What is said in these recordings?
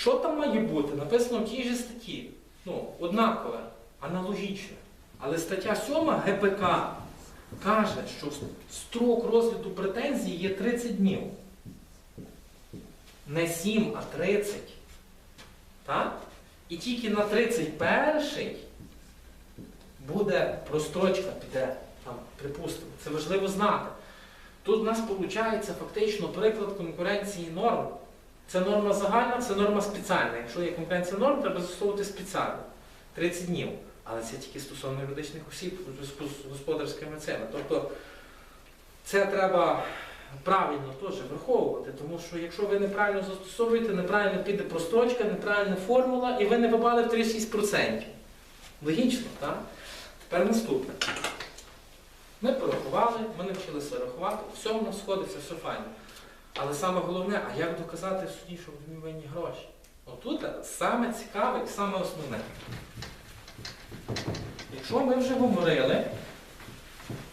Що там має бути? Написано в тій же статті. Ну, однакове, аналогічне. Але стаття 7 ГПК каже, що строк розгляду претензій є 30 днів. Не 7, а 30. Так? І тільки на 31 буде прострочка, піде, там, припустимо. Це важливо знати. Тут у нас виходить фактично приклад конкуренції норм. Це норма загальна, це норма спеціальна. Якщо є конкуренція норм, треба застосовувати спеціально. 30 днів. Але це тільки стосовно юридичних осіб з господарськими цими. Тобто це треба правильно теж враховувати, тому що якщо ви неправильно застосовуєте, неправильно піде прострочка, неправильна формула, і ви не попали в 36%. Логічно, так? Тепер наступне. Ми порахували, ми навчилися рахувати, все в нас сходиться, все файно. Але саме головне, а як доказати суді, що ви винні гроші? Отут саме цікаве і саме основне. Якщо ми вже говорили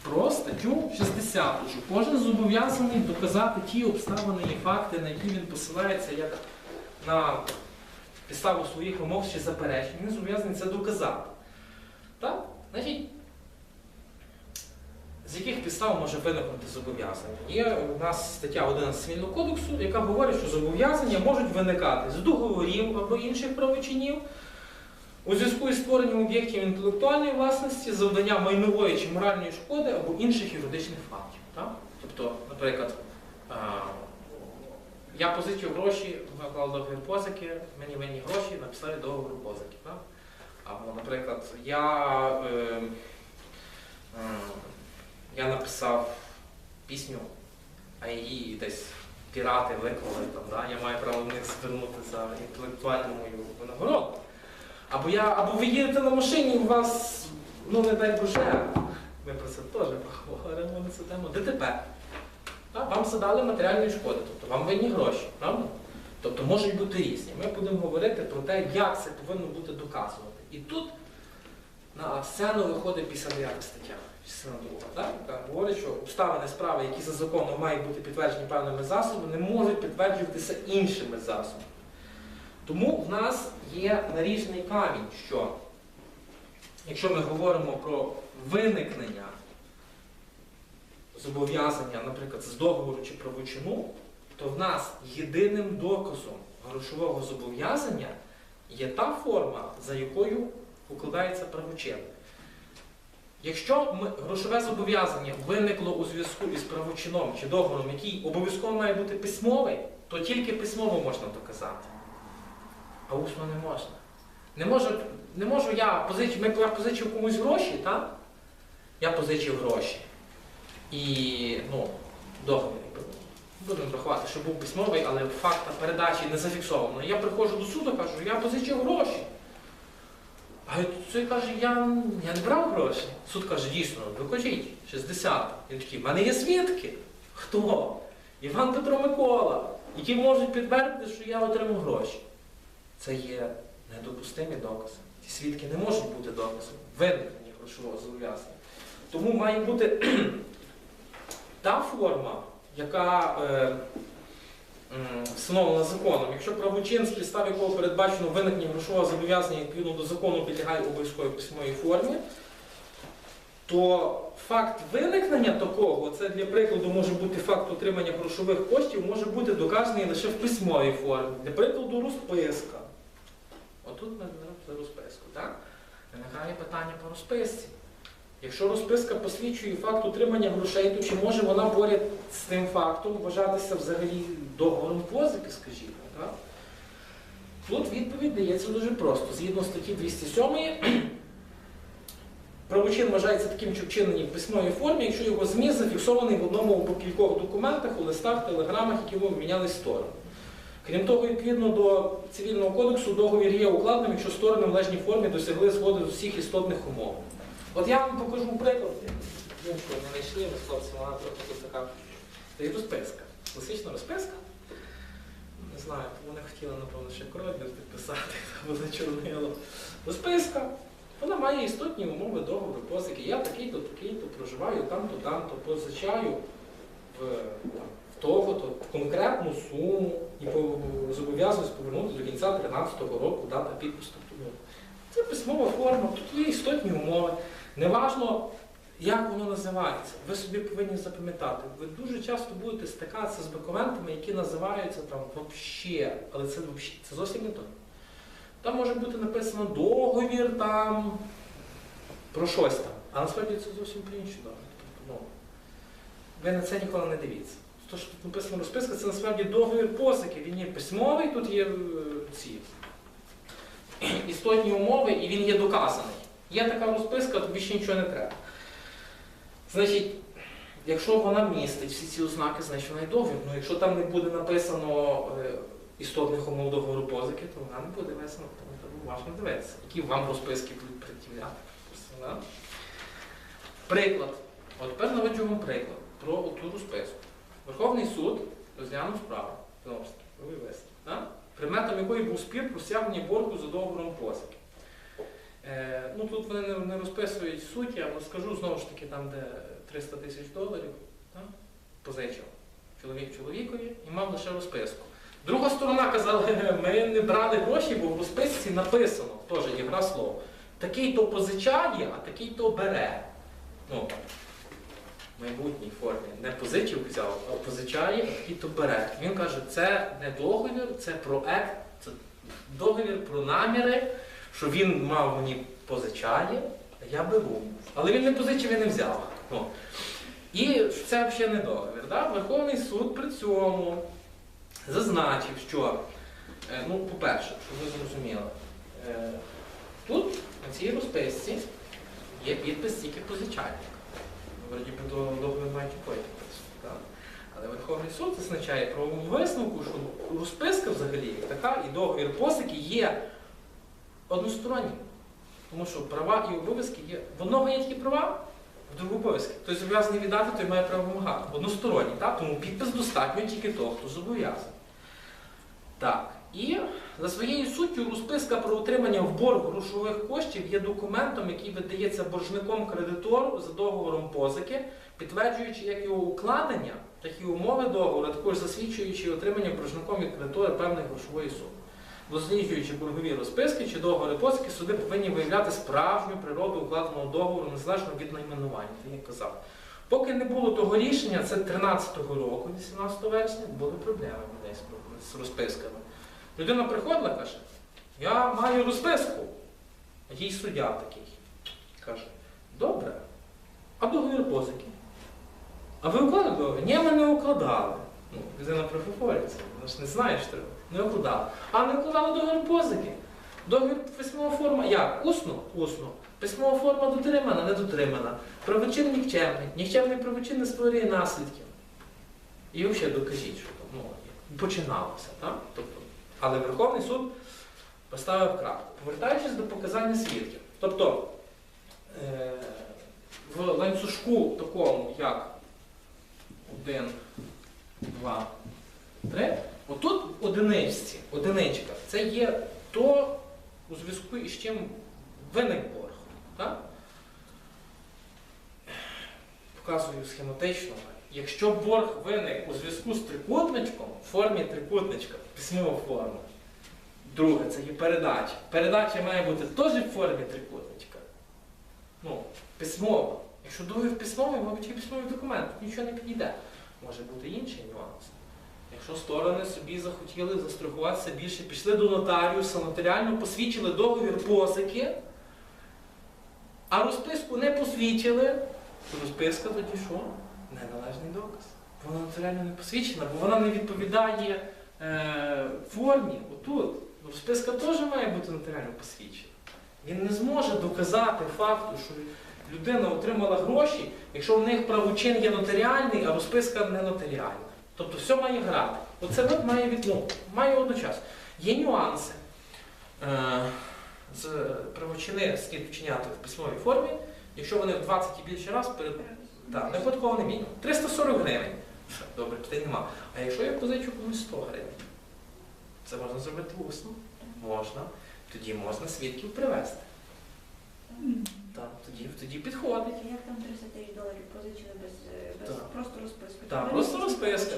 про статтю 60, що кожен зобов'язаний доказати ті обставини і факти, на які він посилається як на підставу своїх вимог чи заперечень, він зобов'язаний це доказати. Так? Значить, з яких підстав може виникнути зобов'язання? Є у нас стаття 11 Цивільного кодексу, яка говорить, що зобов'язання можуть виникати з договорів або інших правочинів у зв'язку із створенням об'єктів інтелектуальної власності, завдання майнової чи моральної шкоди або інших юридичних фактів. Так? Тобто, наприклад, я позичив гроші, наклав договір позики, мені винні гроші на підставі договору позики. Так? Або, наприклад, я, е, е, я написав пісню, а її десь пірати виклали, там, да? я маю право в них звернути за інтелектуальну мою винагороду. Або, я, або ви їдете на машині, у вас, ну не дай Боже, ми про це теж поговоримо на цю тему, ДТП. Так? Вам задали матеріальної шкоди, тобто вам винні гроші, правда? Тобто можуть бути різні. Ми будемо говорити про те, як це повинно бути доказувати. І тут на сцену виходить 59 стаття, частина так? говорить, що обставини справи, які за законом мають бути підтверджені певними засобами, не можуть підтверджуватися іншими засобами. Тому в нас є наріжний камінь, що якщо ми говоримо про виникнення зобов'язання, наприклад, з договору чи правочину, то в нас єдиним доказом грошового зобов'язання є та форма, за якою укладається правочин. Якщо грошове зобов'язання виникло у зв'язку із правочином чи договором, який обов'язково має бути письмовий, то тільки письмово можна доказати. А усно не можна. Не можу, не можу я позичив, я позичив комусь гроші, так? Я позичив гроші. І ну, договір. Будемо рахувати, що був письмовий, але факта передачі не зафіксовано. Я приходжу до суду, кажу, я позичив гроші. А цей каже, я, я не брав гроші. Суд каже, дійсно, докажіть, 60. Він такий, в мене є свідки. Хто? Іван Петро Микола, які можуть підтвердити, що я отримав гроші. Це є недопустимі докази. Ці свідки не можуть бути доказом виникнення грошового зобов'язання. Тому має бути та форма, яка е, встановлена законом. Якщо правочин, з підстав якого передбачено виникнення грошового зобов'язання відповідно до закону підлягає обов'язковій письмовій формі, то факт виникнення такого, це для прикладу може бути факт отримання грошових коштів, може бути доказаний лише в письмовій формі. Для прикладу, розписка. Отут ми беремо розписку, так? Виникає питання по розписці. Якщо розписка посвідчує факт отримання грошей, то чи може вона поряд з тим фактом вважатися взагалі договором позики, скажімо, так? Тут відповідь дається дуже просто. Згідно статті 207 правочин вважається таким, що вчинені в письмовій формі, якщо його зміст зафіксований в одному або кількох документах, у листах, телеграмах, які ви обмінялись сторони. Крім того, відповідно до цивільного кодексу, договір є укладеним, якщо сторони в належній формі досягли згоди з усіх істотних умов. От я вам покажу приклад. Ну, що не знайшли, ми з хлопцями, вона трохи тут така. Є розписка. Класична розписка. Не знаю, вони хотіли, напевно, ще короткий підписати, або зачорнило. Розписка. Вона має істотні умови договору позики. Я такий-то, такий-то проживаю там-то, там-то, позичаю в, там, того-то в конкретну суму і зобов'язуюсь повернути до кінця 13-го року дата ну, Це письмова форма, тут є істотні умови. Неважно, як воно називається. Ви собі повинні запам'ятати. Ви дуже часто будете стикатися з документами, які називаються там вообще, але це вообще, це зовсім не то. Там може бути написано договір там про щось там. А насправді це зовсім про інше договір. Ну, ви на це ніколи не дивіться. То, що тут написано розписка, це насправді договір позики. Він є письмовий, тут є е, ці істотні умови, і він є доказаний. Є така розписка, тобі ще нічого не треба. Значить, якщо вона містить всі ці ознаки, значить вона і договір. Ну, якщо там не буде написано е, істотних умов договору позики, то вона не буде весена, тому уважно дивитися, які вам розписки будуть пред'являти. Приклад. От тепер наводжу вам приклад про ту розписку. Верховний суд розглянув справу. Знову Предметом якої був спір про стягнення боргу за договором позики. Е, ну тут вони не, розписують суті, але скажу знову ж таки, там, де 300 тисяч доларів, да? позичив чоловік чоловікові і мав лише розписку. Друга сторона казала, «Ге-ге, ми не брали гроші, бо в розписці написано, теж є гра слов. Такий то позичає, а такий то бере. Ну, в майбутній формі. Не позичив взяв, а позичає, а такий то бере. Він каже, це не договір, це проект, це договір про наміри, що він мав мені позичає, а я беру. Але він не позичив і не взяв. Ну. І це взагалі не договір. Да? Верховний суд при цьому зазначив, що, е, ну, по-перше, щоб ви зрозуміли, е, тут на цій розписці є підпис тільки позичальника. Вроді би до договір мають обоє підписувати. Але Верховний суд зазначає про висновку, що розписка взагалі така і договір посики є одностороннім. Тому що права і обов'язки є. В одного є тільки права, в другого обов'язки. Той зобов'язаний віддати, той має право вимагати. Односторонній, так? тому підпис достатньо тільки того, хто зобов'язаний. Так. І за своєю суттю розписка про отримання в борг грошових коштів є документом, який видається боржником кредитору за договором позики, підтверджуючи як його укладення, так і умови договору, а також засвідчуючи отримання боржником від кредитора певної грошової суми. Досліджуючи боргові розписки чи договори позики, суди повинні виявляти справжню природу укладеного договору незалежно від найменування, як казав. Поки не було того рішення, це 13-го року, 18 вересня, були проблеми людей з- розписками. Людина приходила, каже, я маю розписку. Їй суддя такий. Каже, добре, а договір позики? А ви укладали договір? Ні, ми не укладали. Ну, людина прифофориться, вона ж не знає, що треба. Не. А не укладали договір позики. Договір письмова форма. Як? Усно? Усно. Письмова форма дотримана, не дотримана. Правочин нікчемний. Нікчемний правочин не створює наслідків. І взагалі докажіть, що ну, починалося. Так? Тобто, але Верховний суд поставив крапку. Повертаючись до показання свідків. Тобто е, в ланцюжку такому, як 1, 2, 3, отут в одиничці, одиничка, це є то, у зв'язку із чим виник борг. Так? Показую схематично. Якщо борг виник у зв'язку з трикутничком, в формі трикутничка, письмова форма. Друге, це є передача. Передача має бути теж в формі трикутничка. Ну, письмова. Якщо договір письмовий, мабуть, є письмовий документ, нічого не підійде. Може бути інший нюанс. Якщо сторони собі захотіли застрахуватися більше, пішли до нотаріуса, нотаріально посвідчили договір позики, а розписку не посвідчили, то розписка тоді що? Неналежний доказ. Вона нотаріально не посвідчена, бо вона не відповідає е, формі. Отут. Розписка теж має бути нотаріально посвідчена. Він не зможе доказати факту, що людина отримала гроші, якщо в них правочин є нотаріальний, а розписка не нотаріальна. Тобто все має грати. Оце от має від, ну, має одночасно. Є нюанси. Е, з правочини слід вчиняти в письмовій формі, якщо вони в 20 і більше раз перед так, не не мінімум. 340 гривень. Добре, питань нема. А якщо я позичу комусь 100 гривень, це можна зробити усно? Можна. Тоді можна свідків привезти. Так, тоді, тоді підходить. Як там 300 тисяч доларів позичили без, без Так. просто розписки? Так, просто розписка.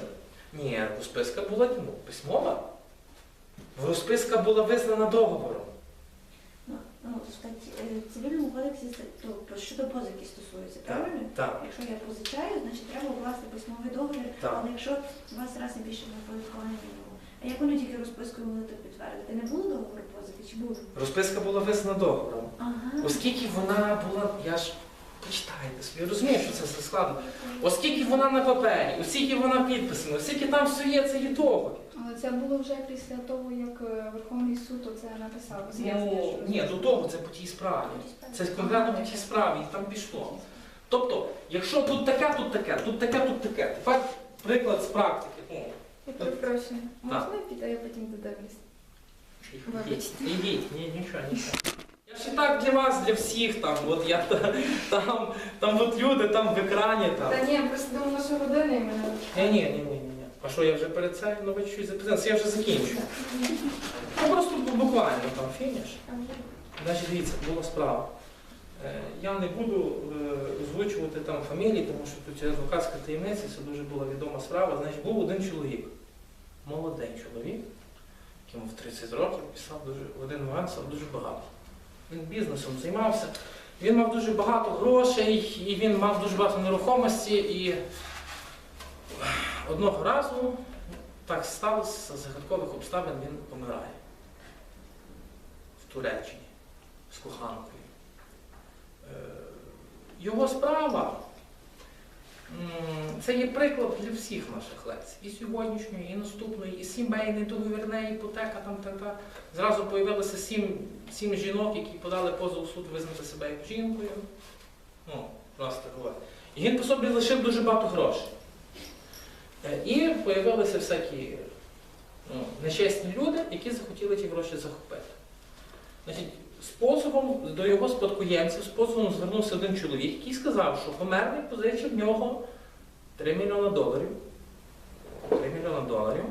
Ні, розписка була ну, письмова. Розписка була визнана договором. Ну, ну, в е, в цивільному кодексі то, щодо позики стосується, правильно? Так. Якщо я позичаю, значить треба укласти письмовий договір, Так. але якщо у вас раз і більше на оподаткування. А як вони тільки розпискою могли так підтвердити? Не було договору позики чи було? Розписка була визнана договором. Ага. Оскільки вона була, я ж почитайте собі, розумію, що це все складно. Оскільки вона на папері, оскільки вона підписана, оскільки там все є, це є договір. Але це було вже після того, як е, Верховний суд оце написав. Ну, що- ні, до того це по тій справі. Це конкретно по тій справі, і там пішло. Тобто, якщо тут таке, тут таке, тут таке, тут таке. Тепер приклад з практики. Ну, Я перепрошую. Так. Можна я піду, я потім додивлюсь? Вибачте. ідіть, ні, нічого, нічого. Я ж і так для вас, для всіх там, от я та- там, там от люди там в екрані там. Та ні, я просто думала, що родина і мене. Ні, ні, ні, ні, ні. А що я вже перед цим, ну ви щось записалися, я вже закінчу. Ну просто буквально там фініш. Значить, дивіться, була справа. Е, Я не буду е, озвучувати там фамілії, тому що тут є адвокатська таємниця, це дуже була відома справа. Значить, був один чоловік, молодий чоловік, якому в 30 років писав дуже в один момент став дуже багато. Він бізнесом займався. Він мав дуже багато грошей, і він мав дуже багато нерухомості. І одного разу так сталося, з загадкових обставин він помирає в Туреччині з коханкою. Е, Його справа це є приклад для всіх наших лекцій. І сьогоднішньої, і наступної, і сімейний, договірний, іпотека, там та та. Зразу появилося сім, сім жінок, які подали позов у суд визнати себе як жінкою. Ну, просто говорить. І він по собі лишив дуже багато грошей. Е, І появилися всякі ну, нечесні люди, які захотіли ті гроші захопити. Значить, з позовом до його спадкоємців, з позовом звернувся один чоловік, який сказав, що померлий позичив в нього 3 мільйони доларів. 3 мільйони доларів.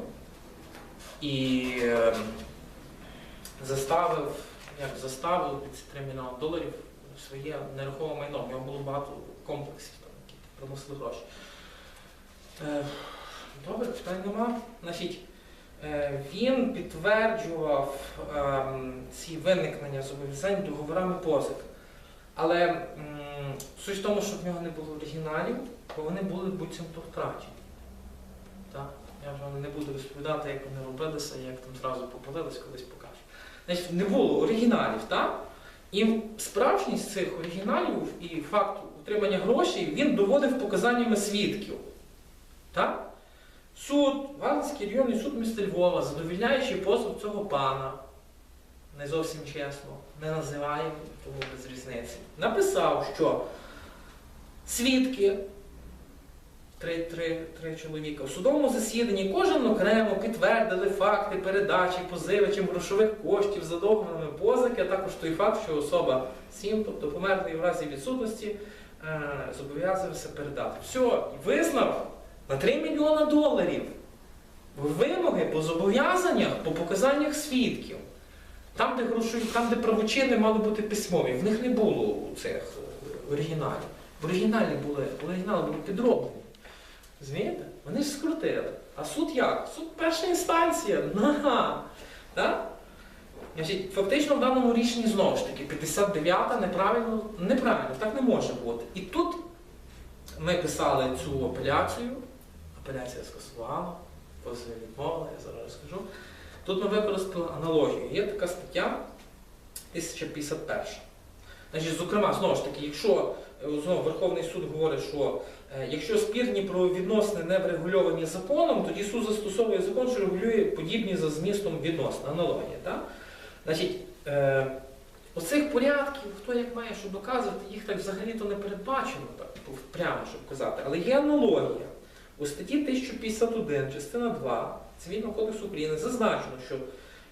І е, заставив, як заставив під ці 3 мільйони доларів своє нерухоме майно. В нього було багато комплексів, там, які приносили гроші. Е, добре, питань нема. Значить, Він підтверджував ем, ці виникнення зобов'язань договорами позик. Але суть в тому, що в нього не було оригіналів, бо вони були буцімто втрачені. Так? Я вже не буду розповідати, як вони робилися, як там зразу попалились, колись покажу. Значить, не було оригіналів, так? І справжність цих оригіналів і факту отримання грошей він доводив показаннями свідків. Так? Суд, Галицький районний суд міста Львова, задовільняючи позов цього пана, не зовсім чесно, не називає, тому без різниці, написав, що свідки, три, три, три чоловіка, у судовому засіданні кожен окремо підтвердили факти передачі позивачем грошових коштів за договорами позики, а також той факт, що особа 7, тобто померлий в разі відсутності, е, зобов'язався передати. Все, визнав на 3 мільйони доларів. Вимоги по зобов'язаннях, по показаннях свідків. Там, де грошові, там, де правочини мали бути письмові, в них не було у цих е, оригіналів. В оригіналі були, оригінали були підроблені. Розумієте? Вони ж скрутили. А суд як? Суд перша інстанція. На. Так? Фактично в даному рішенні знову ж таки 59-та неправильно, неправильно, так не може бути. І тут ми писали цю апеляцію, апеляція скасувала, позов відмовила, я зараз розкажу. Тут ми використали аналогію. Є така стаття 1051. Значить, зокрема, знову ж таки, якщо е, знову Верховний суд говорить, що е, якщо спірні правовідносини не врегульовані законом, тоді суд застосовує закон, що регулює подібні за змістом відносини. Аналогія. Так? Значить, е, оцих порядків, хто як має що доказувати, їх так взагалі-то не передбачено, так, прямо щоб казати. Але є аналогія. У статті 1051, частина 2 Цивільного кодексу України зазначено, що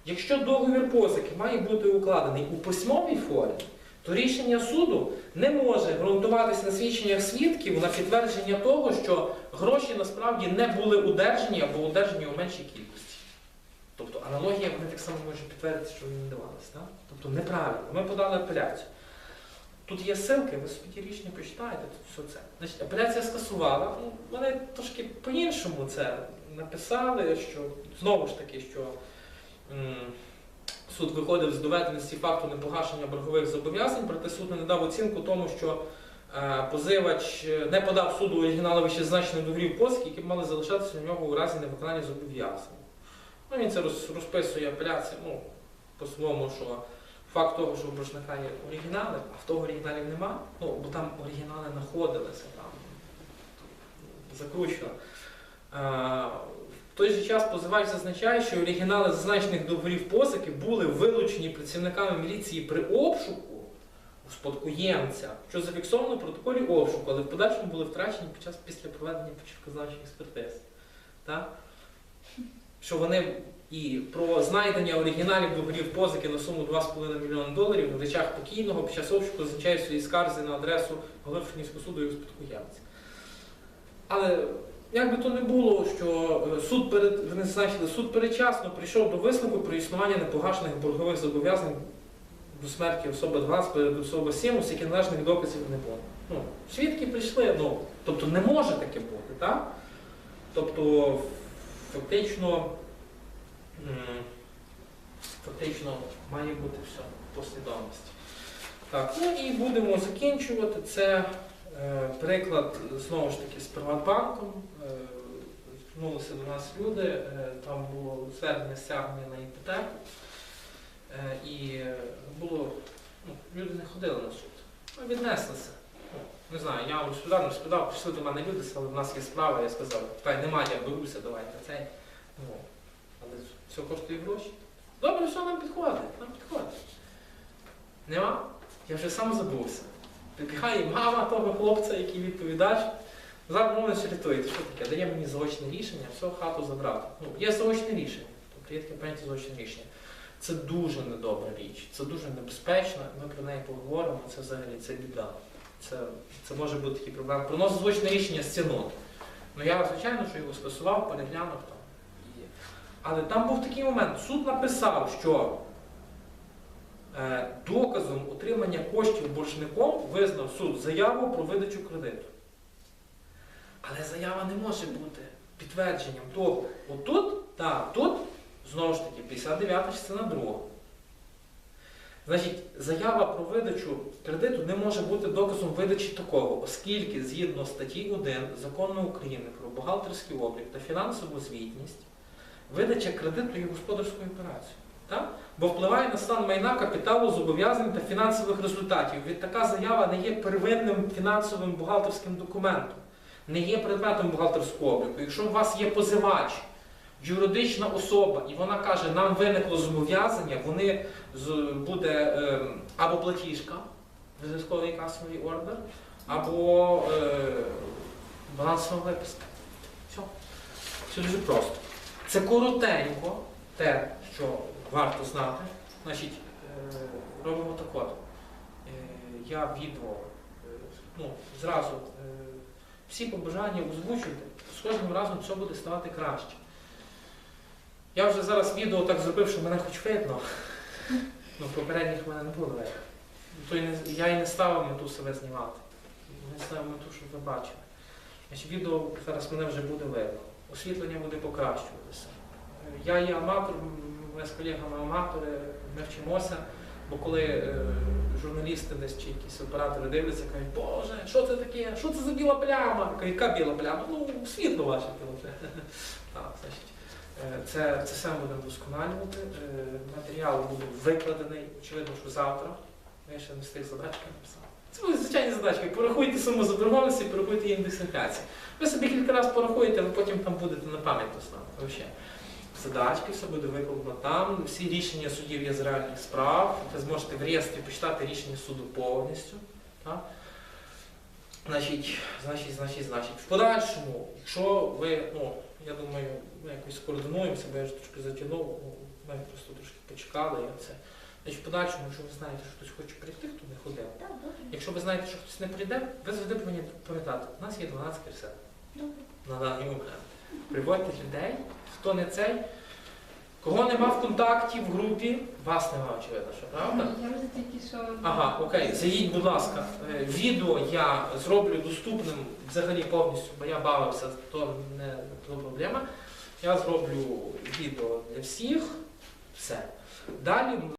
якщо договір позики має бути укладений у письмовій формі, то рішення суду не може ґрунтуватися на свідченнях свідків на підтвердження того, що гроші насправді не були удержані або удержані у меншій кількості. Тобто аналогія вони так само можуть підтвердити, що вони не давалися. Тобто неправильно. Ми подали апеляцію. Тут є ссылки, ви собі ті рішення почитаєте, тут все це. Значить, апеляція скасувала. Ну, вони трошки по-іншому це написали, що знову ж таки, що м, суд виходив з доведеності факту непогашення боргових зобов'язань, проте суд не надав оцінку тому, що е, позивач е, не подав суду оригінали вищезазначених договорів позики, які б мали залишатися у нього у разі невиконання зобов'язань. Ну, він це роз- розписує апеляцію, ну, по-своєму, що факт того, що у боржника є оригінали, а в того оригіналів нема, ну, бо там оригінали знаходилися, там закручено. Е, В той же час позивач зазначає, що оригінали зазначених договорів позики були вилучені працівниками міліції при обшуку у спадкоємця, що зафіксовано в протоколі обшуку, але в подальшому були втрачені під час після проведення почеркознавчих експертиз. Так? Що вони і про знайдення оригіналів договорів позики на суму 2,5 мільйони доларів в речах покійного під час обшуку зазначають свої скарзи на адресу голови суду і спадкоємця. Але як би то не було, що е, суд перед вони зазначили, суд передчасно прийшов до висновку про існування непогашених боргових зобов'язань до смерті особи 2 перед особи 7, оскільки належних доказів не було. Ну, свідки прийшли, ну, тобто не може таке бути, так? Тобто, фактично, фактично має бути все в послідовності. Так, ну і будемо закінчувати. Це Е, Приклад знову ж таки з Приватбанком. Е, Звернулися до нас люди, е, там було звернення стягнення на іпотеку. Е, І е, було, ну, люди не ходили на суд. Ну, віднеслися. Не знаю, я розповідав, не розповідав, прийшли до мене люди, сказали, в нас є справа, я сказав, питань немає, я беруся, давайте цей. Ну, але все коштує гроші. Добре, все нам підходить, нам підходить. Нема? Я вже сам забувся. Прибігає мама того хлопця, який відповідач. Зараз мовно рятуєте, що таке? Дає мені заочне рішення, все, хату забрати. Ну, є заочне рішення. Тобто є таке заочне рішення. Це дуже недобра річ, це дуже небезпечно, ми про неї поговоримо, це взагалі це біда. Це, це може бути такі проблеми. Приносить заочне рішення стягнути. Ну я, звичайно, що його скасував, переглянув там. Але там був такий момент. Суд написав, що Е, Доказом отримання коштів боржником визнав суд заяву про видачу кредиту. Але заява не може бути підтвердженням того. Отут, так, тут, знову ж таки, 59 частина друга. Значить, заява про видачу кредиту не може бути доказом видачі такого, оскільки згідно статті 1 Закону України про бухгалтерський облік та фінансову звітність, видача кредиту є господарською операцією. Так? бо впливає на стан майна, капіталу, зобов'язань та фінансових результатів. Від така заява не є первинним фінансовим бухгалтерським документом, не є предметом бухгалтерського обліку. Якщо у вас є позивач, юридична особа, і вона каже, нам виникло зобов'язання, вони буде е, або платіжка, зв'язковий касовий ордер, або е, балансова виписка. Все. Все дуже просто. Це коротенько те, що варто знати. Значить, е, робимо так от. Е, Я відео ну, зразу всі побажання озвучуйте, з кожним разом все буде ставати краще. Я вже зараз відео так зробив, що мене хоч видно. Ну, попередніх мене не було видно. Я і не ставив мету себе знімати. Не ставив мету, щоб ви бачили. Значить, відео зараз мене вже буде видно. Освітлення буде покращуватися. Я є аматор, ми з колегами аматори, ми вчимося, бо коли е, журналісти десь чи якісь оператори дивляться, кажуть, Боже, що це таке? Що це за біла пляма? Яка біла пляма? Ну, світло ваше біле пляма. Так, значить, це, це все ми будемо вдосконалювати. Е, Матеріал буде викладений, очевидно, що завтра. Я ще не встиг задачки написав. Це будуть звичайні задачки. Порахуйте суму заборгованості, порахуйте індекс інфляції. Ви собі кілька разів порахуєте, ви потім там будете на пам'ять то Задачки, все буде викладено там. Всі рішення судів є з реальних справ. Ви зможете в реєстрі почитати рішення суду повністю. Так? Значить, значить, значить, значить. В подальшому, якщо ви, ну, я думаю, ми якось скоординуємося, бо я вже трошки затягнув, ну, ми просто трошки почекали. Я це. Значить, в подальшому, якщо ви знаєте, що хтось хоче прийти, хто не ходив. Так, добре. Якщо ви знаєте, що хтось не прийде, ви завжди повинні пам'ятати, у нас є 12 кресел на даний момент. Приводьте людей, хто не цей, кого нема в контакті, в групі, вас нема, очевидно, що правда? Я вже тільки що. Ага, окей, заїдь, будь ласка. Е, Відео я зроблю доступним взагалі повністю, бо я бавився, то не то проблема. Я зроблю відео для всіх. Все. Далі